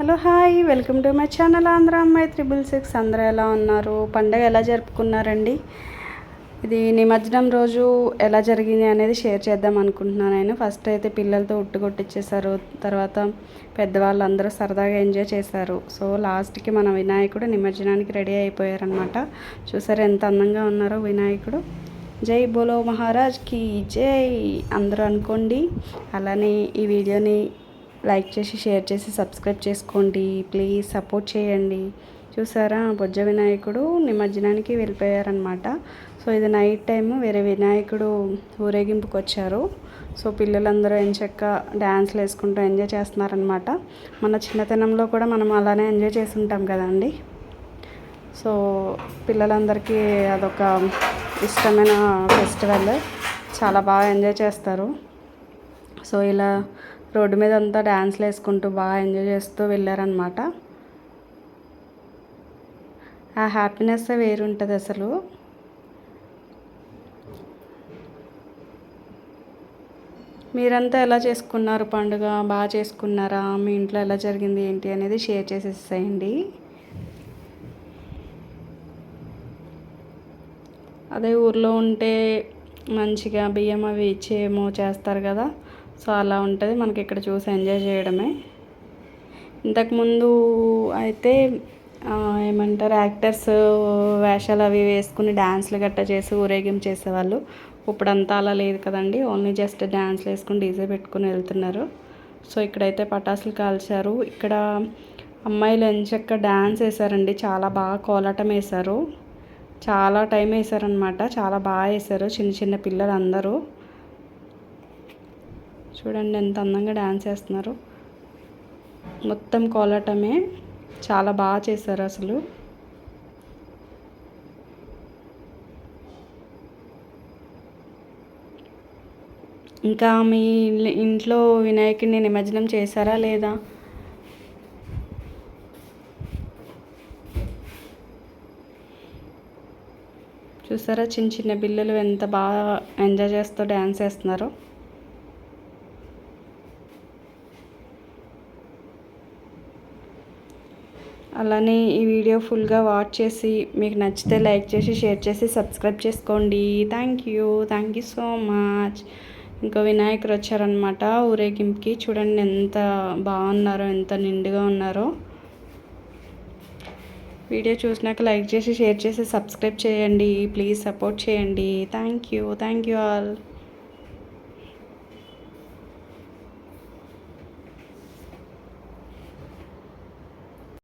Hello hi. Welcome to my channel Andhra అమ్మాయి triple six. అందరూ ఎలా ఉన్నారు? పండగ ఎలా జరుపుకున్నారండి? ఇది నిమజ్జనం రోజు ఎలా జరిగింది అనేది షేర్ చేద్దాం అనుకుంటున్నాను నేను. ఫస్ట్ అయితే పిల్లలతో ఉట్టు కొట్టించేశారు తర్వాత పెద్దవాళ్ళు అందరూ సరదాగా ఎంజాయ్ చేశారు. సో లాస్ట్కి మన వినాయకుడు నిమజ్జనానికి రెడీ అయిపోయారనమాట చూసారు ఎంత అందంగా ఉన్నారో వినాయకుడు. జై బోలో మహారాజ్కి జై. అందరూ అనుకోండి. అలానే ఈ వీడియోని లైక్ చేసి షేర్ చేసి సబ్స్క్రైబ్ చేసుకోండి. ప్లీజ్ సపోర్ట్ చేయండి. చూసారా? బొజ్జ వినాయకుడు నిమజ్జనానికి వెళ్ళిపోయారనమాట సో ఇది నైట్ టైము వేరే వినాయకుడు ఊరేగింపుకి వచ్చారు సో పిల్లలందరూ ఎంచక్క డ్యాన్స్లు వేసుకుంటూ ఎంజాయ్ చేస్తున్నారనమాట మన చిన్నతనంలో కూడా మనం అలానే ఎంజాయ్ చేసి ఉంటాం కదండి. సో పిల్లలందరికీ అదొక ఇష్టమైన ఫెస్టివల్. చాలా బాగా ఎంజాయ్ చేస్తారు. సో ఇలా రోడ్డు మీద అంతా డ్యాన్స్లు వేసుకుంటూ బాగా ఎంజాయ్ చేస్తూ వెళ్ళారనమాట ఆ హ్యాపీనెస్ వేరుంటుంది అసలు. మీరంతా ఎలా చేసుకున్నారు? పండుగ బాగా చేసుకున్నారా? మీ ఇంట్లో ఎలా జరిగింది? ఏంటి? అనేది షేర్ చేసేసేయండి. అదే ఊర్లో ఉంటే మంచిగా బియ్యం అవి ఇచ్చేమో చేస్తారు కదా. సో అలా ఉంటుంది. మనకి ఇక్కడ చూసి ఎంజాయ్ చేయడమే. ఇంతకుముందు అయితే ఏమంటారు యాక్టర్స్ వేషాలు అవి వేసుకుని డ్యాన్స్లు గట్టా చేసి ఊరేగింపు చేసేవాళ్ళు. ఇప్పుడంతా అలా లేదు కదండి. ఓన్లీ జస్ట్ డ్యాన్స్లు వేసుకుని డీజే పెట్టుకుని వెళ్తున్నారు. సో ఇక్కడైతే పటాసులు కాల్చారు. ఇక్కడ అమ్మాయిలు ఎంచక్క డ్యాన్స్ వేశారండి. చాలా బాగా కోలాటం వేశారు. చాలా టైం వేశారనమాట చాలా బాగా వేశారు. చిన్న చిన్న పిల్లలు అందరూ చూడండి ఎంత అందంగా డ్యాన్స్ చేస్తున్నారు. మొత్తం కోలాటమే చాలా బాగా చేశారు అసలు. ఇంకా మీ ఇంట్లో వినాయకుడిని నిమజ్జనం చేశారా లేదా? చూసారా చిన్న చిన్న పిల్లలు ఎంత బాగా ఎంజాయ్ చేస్తూ డ్యాన్స్ చేస్తున్నారో? అలానే ఈ వీడియో ఫుల్గా వాచ్ చేసి మీకు నచ్చితే లైక్ చేసి షేర్ చేసి సబ్స్క్రైబ్ చేసుకోండి. Thank you thank you so much ఇంకా వినాయకుడు వచ్చారనమాట ఊరేగింపుకి చూడండి ఎంత బాగున్నారో ఎంత నిండుగా ఉన్నారో. వీడియో చూసినాక లైక్ చేసి షేర్ చేసి సబ్స్క్రైబ్ చేయండి. ప్లీజ్ సపోర్ట్ చేయండి. Thank you thank you all